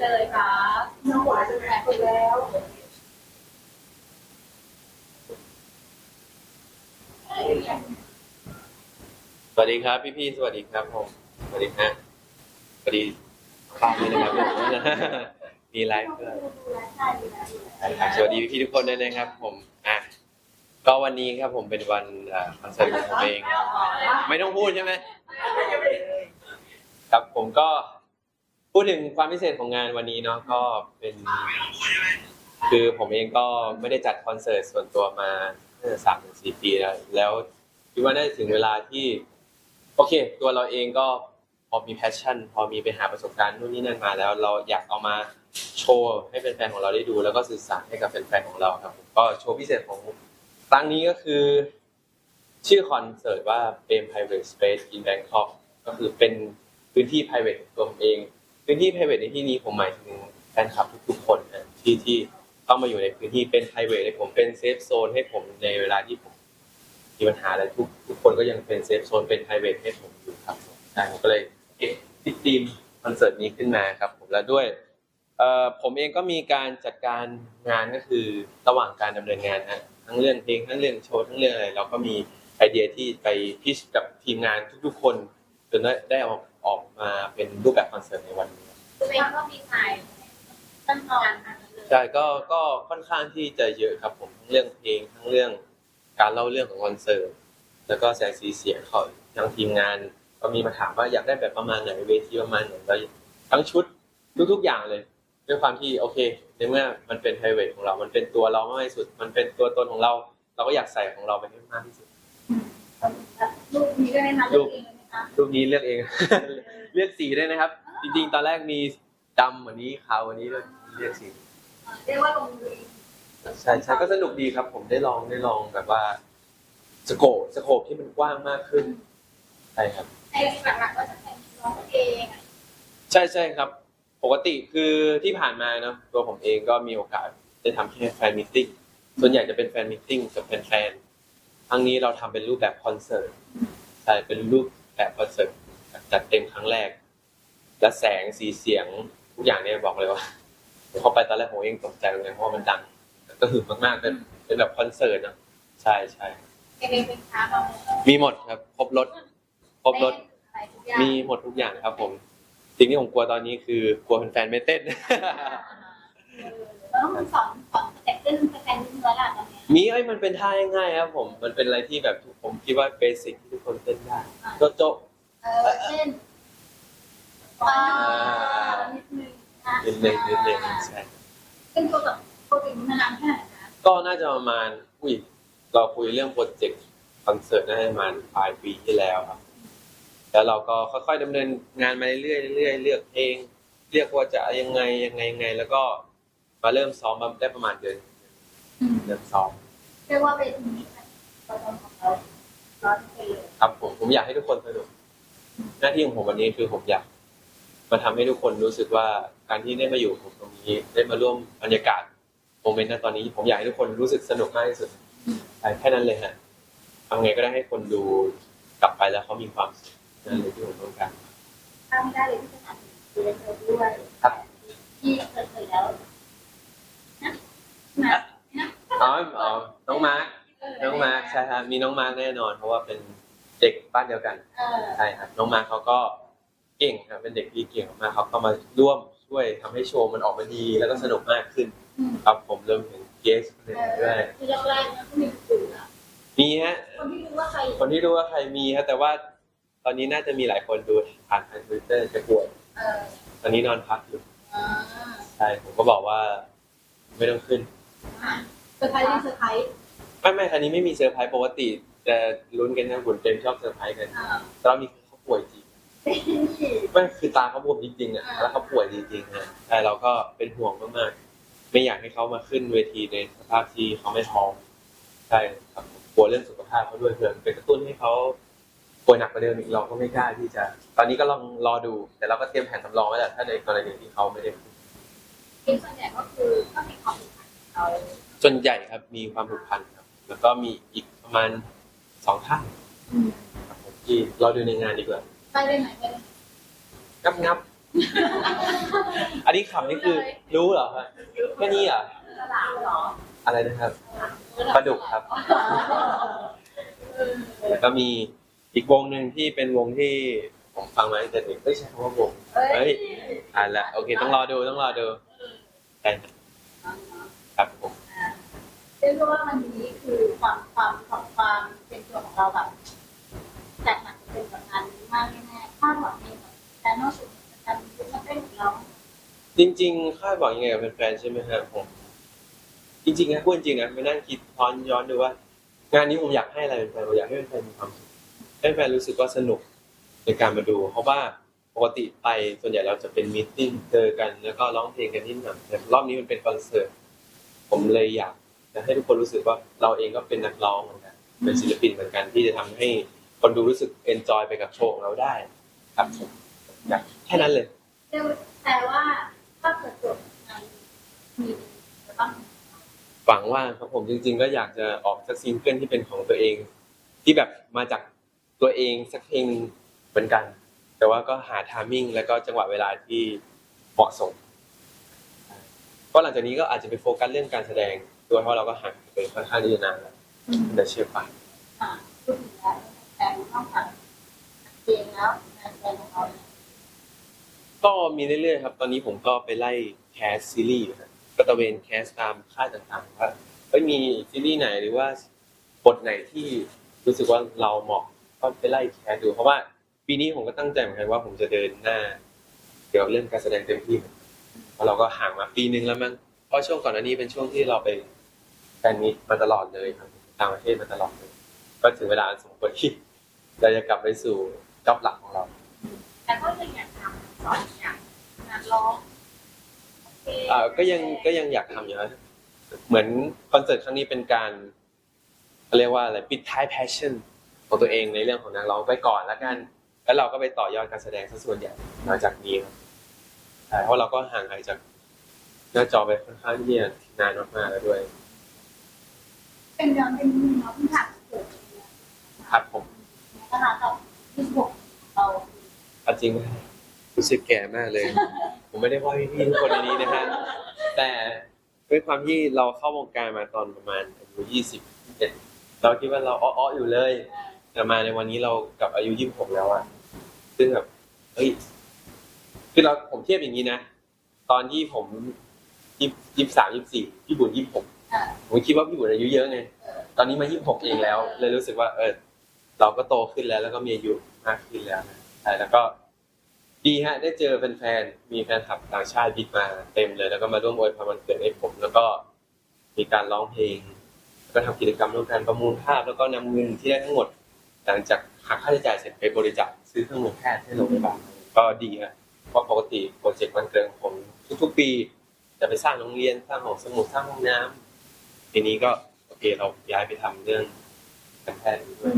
ได้เลยครับน้องหวานจะแตกไปแล้วสวัสดีครับพี่พี่ๆสวัสดีครับผมสวัสดีฮะสวัสดีฟังเลยนะครับผมมีไลฟ์ด้วยสวัสดีพี่พี่ทุกคนด้วยนะครับ ผมอะก็วันนี้ครับผมเป็นวันคอนเสิร์ตของผมเอง ไม่ต้องพูดใช่ไหมครับผมก็ พูดถึงความพิเศษของงานวันนี้เนาะก็เป็น คือผมเองก็ไม่ได้จัดคอนเสิร์ตส่วนตัวมาสามถึงสี่ปีแล้วแล้วคิดว่าน่าจะถึงเวลาที่โอเค ตัวเราเองก็พอมีแพชชั่น พอมีไปหาประสบการณ์นู่นนี่นั่นมาแล้ว เราอยากเอามาโชว์ให้แฟนๆของเราได้ดู แล้วก็สื่อสารให้กับแฟนๆของเราครับผมก็โชว์พิเศษของครั้งนี้ก็คือ ชื่อคอนเสิร์ตว่าเป็น private space in Bangkok ก็คือเป็นพื้นที่ private ของตัวผมเอง พื้นที่ private ในที่นี้ผมหมายถึงแฟนคลับทุกๆคนนะที่ที่ต้องมาอยู่ในพื้นที่เป็น private ให้ผมเป็นเซฟโซนให้ผมในเวลาที่ผมมีปัญหาอะไรทุกทุกคนก็ยังเป็นเซฟโซนเป็น private ให้ผมอยู่ครับผมใช่ผมก็เลยเก็บติดทีมคอนเสิร์ตนี้ขึ้นมาครับ ผมแล้วด้วยเอ่อผมเองก็มีการจัดการงานก็คือระหว่างการดำเนินงานฮะทั้งเรื่องเพลงทั้งเรื่องโชว์ทั้งเรื่องอะไรเราก็มีไอเดียที่ไปพิชกับทีมงานทุกๆคนจนได้ได้ออก ออกมาเป็นรูปแบบคอนเสิร์ตในวันนี้ตัวเองก็มีถ่ายขั้นตอนอันนั้นเลยใช่ก็ก็ค่อนข้างที่จะเยอะครับผมทั้งเรื่องเพลงทั้งเรื่องการเล่าเรื่องของคอนเสิร์ตแล้วก็แสงสีเสียงเขาทางทีมงาน ก็มีมาถามว่าอยากได้แบบประมาณไหนเวทีประมาณไหนแล้วทั้งชุดทุกๆอย่างเลยด้วยความที่โอเคในเมื่อมันเป็นไ r i v a t ของเรา มันเป็นตัวเรามากที่สุด มันเป็นตัวตนของเรา เราก็อยากใส่ของเราไปให้มากที่สุดรูปนี้ด้วยไหมคะรูรูป ปเองเลยไหมคะรูปนี้เลือกเอง เลือกสีด้วยนะครับ จริงๆ ตอนแรกมีดำกวันนี้ขาวกวันนี้ด้วยเลือกสีเรียกว่าลงมือใช่ใช่ก็สนุกดีครับ ผมได้ลองได้ลองแบบว่าสโคปสโคปที่มันกว้างมากขึ้นใช่ครับไอ้หลักๆก็จะเป็นร้องเองอะใช่ใช่ครับ ปกติคือที่ผ่านมาเนาะตัวผมเองก็มีโอกาสได้ทำแค่แฟนมิทติ้งส่วนใหญ่จะเป็นแฟนมิทติ้งกับแฟนๆครั้งนี้เราทำเป็นรูปแบบคอนเสิร์ตใช่เป็นรูป แบบคอนเสิร์ตจัดเต็มครั้งแรก และแสงสีเสียงทุกอย่างเนี่ยบอกเลยว่าผมเข้าไปตอนแรกผมเองตกใจเลยเพราะว่ามันดังก็คือมากๆเป็นเป็นแบบคอนเสิร์ตเนอะใช่ใช่เองเป็นค้าเรามีหมดครับ ครบรถครบรถอะไรทุกอย่างมีหมดทุกอย่างครับผมสิ่งที่ผมกลัวตอนนี้คือกลัวแฟนๆไม่เต้นเราต้องสอนสอน แต่ขึ้นแฟนๆเนื้อละตอนนี้มีไอ้ยมันเป็นท่าง่ายๆครับ ผม มันเป็นอะไรที่แบบผมคิดว่าเบสิกที่ทุกคนเต้นได้โจ๊ะโจ๊ะเออเช่นอ่านิดนึงนะนิดนึงนิดนึงใช่ซึ่งตัวกับโปรเจกต์นี้มานานแค่ไหนนะก็น่าจะประมาณอุ้ยเราคุยเรื่องโปรเจกต์คอนเสิร์ตน่าจะประมาณปลายปีที่แล้วครับ แล้วเราก็ค่อยๆดำเนินงานมาเรื่อยๆเรื่อยๆเลือกเพลงเรียกว่าจะยังไงยังไงยังไง แล้วก็ มาเริ่มซ้อมมาได้ประมาณเดือนเดือนซ้อมเรียกว่าเป็นมิตรประจำของเราร้อยปีเลยครับผมผมอยากให้ทุกคนสนุก หน้าที่ของผมวันนี้คือผมอยากมาทำให้ทุกคนรู้สึกว่าการที่ได้มาอยู่ผมตรงนี้ได้มาร่วมบรรยากาศโมเมนต์ณตอนนี้ ผมอยากให้ทุกคนรู้สึกสนุกมากที่สุดใช่แค่นั้นเลยฮะทำไงก็ได้ให้คนดูกลับไปแล้วเขามีความสุขนั่นเลยที่ผมต้องการถ้าไม่ได้เลยที่จะทำคือเธอด้วยครับที่เคยเคยแล้วนะนะนะ อ๋ออ๋อน้องมาร์คน้องมาร์คใช่ครับมีน้องมาร์คแน่นอน เพราะว่าเป็นเด็กบ้านเดียวกันเออใช่ครับน้องมาร์คเขาก็เก่งครับเป็นเด็กที่เก่งมากเขาก็มาร่วมช่วยทำให้โชว์มันออกมาดีแล้วก็สนุกมากขึ้นครับผมเริ่มเห็นเกสคนอื่นด้วยคือแรกๆนะก็มีสื่ออะมีฮะคนที่รู้ว่าใครคนที่รู้ว่าใครมีฮะแต่ว่าตอนนี้น่าจะมีหลายคนดูผ่านทางทวิตเตอร์จะป่วยเออตอนนี้นอนพักอยู่อ่าใช่ผมก็บอกว่าไม่ต้องขึ้น เซอร์ไพรส์เซอร์ไพรส์ไม่ไม่ครั้นี้ไม่มีเซอร์ไพรส์ปกติจะลุ้นกันนะบุญเต็มชอบเซอร์ไพรส์กันอ่าแต่เรามีเขาป่วยจริงไม่คือตาเขาบวมจริงๆอะอ่าแล้วเขาป่วยจริงๆฮะใช่เราก็เป็นห่วงมากๆไม่อยากให้เขามาขึ้นเวทีในสภาพที่เขาไม่พร้อมใช่ครับผมกลัวเรื่องสุขภาพเขาด้วยเผื่อเป็นกระตุ้นให้เขาป่วยหนักกว่าเดิมอีกเราก็ไม่กล้าที่จะ ตอนนี้ก็ลองรอดู แต่เราก็เตรียมแผนสำรองไว้แหละถ้าในกรณีที่เขาไม่ได้ขึ้นทีมส่วนใหญ่ก็คือก็มีความ ส่วนใหญ่ครับมีความผูกพันครับ แล้วก็มีอีกประมาณสองท่านอืมครับผมที่รอดูในงานดีกว่าไปได้ไหนไปได้ไหนงับงับอันนนี้ขำนี่คือรู้เหรอฮะแค่นี้เหรอะตลาดเหรออะไรนะครับปลาดุกครับแล้วก็มีอีกวงหนึ่งที่เป็นวงที่ผมฟังมาตั้งแต่เด็กไม่ใช่คำว่าวงเฮ้ยอ่านละโอเค ต้องรอดูต้องรอดูใช่ ครับผมเรียกได้ว่าวันนี้คือความความของความเป็นตัวของเราแบบแตกต่างจากเป็นผลงานนี้มากแน่ๆคาดหวังในแต่นอกจากการเป็นนักเต้นของเราจริง ๆ คาดหวังยังไงกับแฟนๆใช่ไหมครับผมจริงๆนะพูดจริงนะไปนั่งคิดย้อนย้อนดูว่า งานนี้ผมอยากให้อะไรแฟนๆผมอยากให้แฟนๆมีความสุขให้แฟนๆรู้สึกว่าสนุกในการมาดู เพราะว่าปกติไปส่วนใหญ่เราจะเป็นมีตติ้งเจอกันแล้วก็ร้องเพลงกันนิดหน่อยแต่รอบนี้มันเป็นคอนเสิร์ต ผมเลยอยากจะให้ทุกคนรู้สึกว่าเราเองก็เป็นนักร้องเหมือนกันเป็นศิลปินเหมือนกันที่จะทำให้คนดูรู้สึกเอนจอยไปกับโชว์ของเราได้ ครับผมแค่นั้นเลยแต่ว่าถ้าเกิดจบงานมีจะต้องหวังว่าครับผมจริง ๆ ก็อยากจะออกสักซิงเกิลที่เป็นของตัวเอง ที่แบบมาจากตัวเองสักเพลงเหมือนกัน แต่ว่าก็หาทามมิ่ง แล้วก็จังหวะเวลาที่เหมาะสม ก็หลังจากนี้ก็อาจจะไปโฟกัสเรื่องการแสดงด้วยเพราะเราก็ห่างไปค่อนข้างที่จะนานแล้วแต่เชื่อฟังอ่าพูดถึงแล้วแต่ต้องผ่านเองแล้วงานแสดงของเราเนี่ยก็มีเรื่อยๆครับ ตอนนี้ผมก็ไปไล่แคสซีรีส์อยู่ครับก็ตระเวนแคสตามค่ายต่างๆว่าเอ้ยมีซีรีส์ไหนหรือว่าบทไหนที่รู้สึกว่าเราเหมาะก็ไปไล่แคสดู เพราะว่าปีนี้ผมก็ตั้งใจเหมือนกันว่าผมจะเดินหน้า เกี่ยวกับเรื่องการแสดงเต็มที่ เหมือนกันเพราะเราก็ห่างมาปีนึงแล้วมั้งเพราะช่วงก่อนหน้านี้เป็นช่วงที่เราไปแฟนมิตมาตลอดเลยครับต่างประเทศมาตลอดเลยก็ถึงเวลาอันสมควรที่เราจะกลับไปสู่จ็อบหลักของเรา แต่ก็ยังอยากทำสอนอย่างงานร้องโอเคอ่าก็ยังก็ยังอยากทำอยู่นะเหมือนคอนเสิร์ตครั้งนี้เป็นการเขาเรียกว่าอะไรปิดท้าย passion ของตัวเองในเรื่องของนักร้องไปก่อนแล้วกัน แล้วเราก็ไปต่อยอดการแสดงซะส่วนใหญ่หลังจากนี้ครับใช่เพราะเราก็ห่างหายจากหน้าจอไปค่อนข้างที่จะนานมากๆแล้วด้วย เป็นย้อนเป็นน้องที่ผ่านเกิดครับผมในตลาดเราที่หกเราเอาจริงไหมรู้สึกแก่มากเลย ผมไม่ได้ว่าพี่ๆทุกคนในนี้นะฮะแต่ด้วยความที่เราเข้าวงการมาตอนประมาณอายุยี่สิบเจ็ดเราคิดว่าเราอ้อๆอยู่เลย แต่มาในวันนี้เรากับอายุยี่สิบหกแล้วอะซึ่งแบบเฮ้ย คือเราผมเทียบอย่างนี้นะ ตอนที่ผมยี่ยี่สามยี่สี่พี่บุญยี่หกเอ่อผมคิดว่าพี่บุญอายุเยอะไงตอนนี้มายี่หกเองแล้ว เลยรู้สึกว่า เออ เราก็โตขึ้นแล้ว แล้วก็มีอายุมากขึ้นแล้วนะใช่แล้วก็ ดีฮะ ได้เจอแฟนๆมีแฟนคลับต่างชาติบิดมาเต็มเลย แล้วก็มาร่วมอวยพรวันเกิดให้ผม แล้วก็มีการร้องเพลงแล้วก็ทำกิจกรรมร่วมกันประมูลภาพ แล้วก็นำเงินที่ได้ทั้งหมด หลังจากหักค่าใช้จ่ายเสร็จไปบริจาคซื้อเครื่องมือแพทย์ให้โรงพยาบาลก็ดีฮะ เพราะปกติโปรเจกต์วันเกิดของผมทุกๆปี จะไปสร้างโรงเรียนสร้างหอสมุดสร้างห้องน้ำทีนี้ก็โอเคเราย้ายไปทำเรื่องการแพทย์ด้วย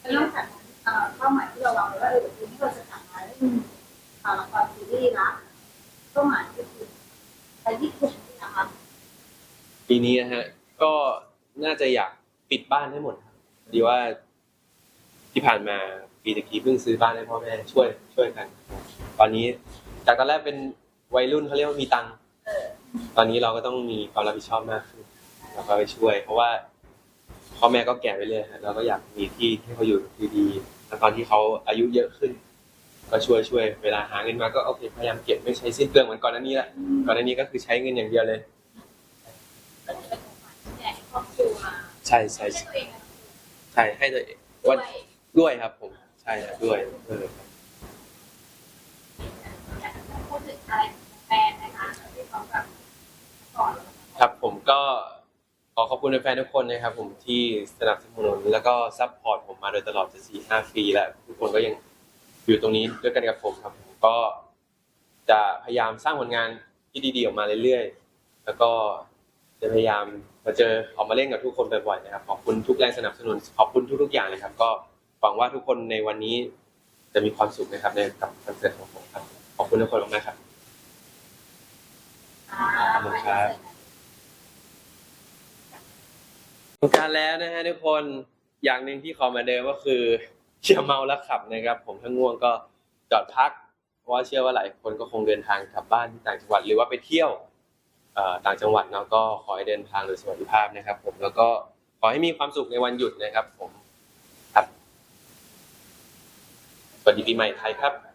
เป็นเรื่องจากเอ่อเป้าหมายที่เราวางไว้ว่าเออปีนี้เราจะกลับมาเล่นเอ่อละครซีรีส์ละเป้าหมายก็คือไปญี่ปุ่นนะคะปีนี้นะฮะก็น่าจะอยากปิดบ้านให้หมดครับดีว่า ที่ผ่านมาปีตะกี้เพิ่งซื้อบ้านให้พ่อแม่ช่วยช่วยกัน ตอนนี้จากตอนแรกเป็นวัยรุ่นเขาเรียกว่ามีตังค์เออตอนนี้เราก็ต้องมีความรับผิดชอบมากขึ้นเราก็ไปช่วย เพราะว่าพ่อแม่ก็แก่ไปเลยฮะเราก็อยากมีที่ให้เขาอยู่ดีๆแล้วตอนที่เขาอายุเยอะขึ้น ก็ช่วยช่วยเวลาหาเงินมาก็โอเคพยายามเก็บไม่ใช้สิ้นเปลืองเหมือนก่อนหน้านี้ละก่อนหน้านี้ก็คือใช้เงินอย่างเดียวเลยก็จะเป็นของขวัญที่ใหญ่ให้ครอบครัวใช่ใช่ให้ตัวเองนะใช่ให้ตัวเองด้วว่าย ด้วยครับผม ใช่ครับด้วยเอออยากจะพูดถึงอะไรแฟนนะคะที่เขาแบบก่อนครับผมก็ขอขอบคุณแฟนๆทุกคนนะครับผมที่สนับสนุนแล้วก็ซัพพอร์ตผมมาโดยตลอดจะสี่ห้าปีแล้วทุกคนก็ยังอยู่ตรงนี้ด้วยกันกับผมครับผมก็จะพยายามสร้างผลงานที่ดีๆออกมาเรื่อยๆ แล้วก็จะพยายามมาเจอออกมาเล่นกับทุกคนบ่อยๆนะครับ ขอบคุณทุกแรงสนับสนุน ขอบคุณทุกๆอย่างเลยครับ ก็ หวังว่าทุกคนในวันนี้จะมีความสุขนะครับในกับคอนเสิร์ตของผมครับ ขอบคุณทุกคนมากครับขอบคุณครับทำการแล้วนะฮะทุกคนอย่างหนึ่งที่ขอมาเดิมก็คืออย่าเมาแล้วขับนะครับ ผมถ้าง่วงก็จอดพัก เพราะว่าเชื่อว่าหลายคนก็คงเดินทางกลับบ้านที่ต่างจังหวัดหรือว่าไปเที่ยวต่างจังหวัดเนาะก็ขอให้เดินทางโดยสวัสดิภาพนะครับ ผมแล้วก็ขอให้มีความสุขในวันหยุดนะครับ ผม สวัสดีปีใหม่ไทยครับ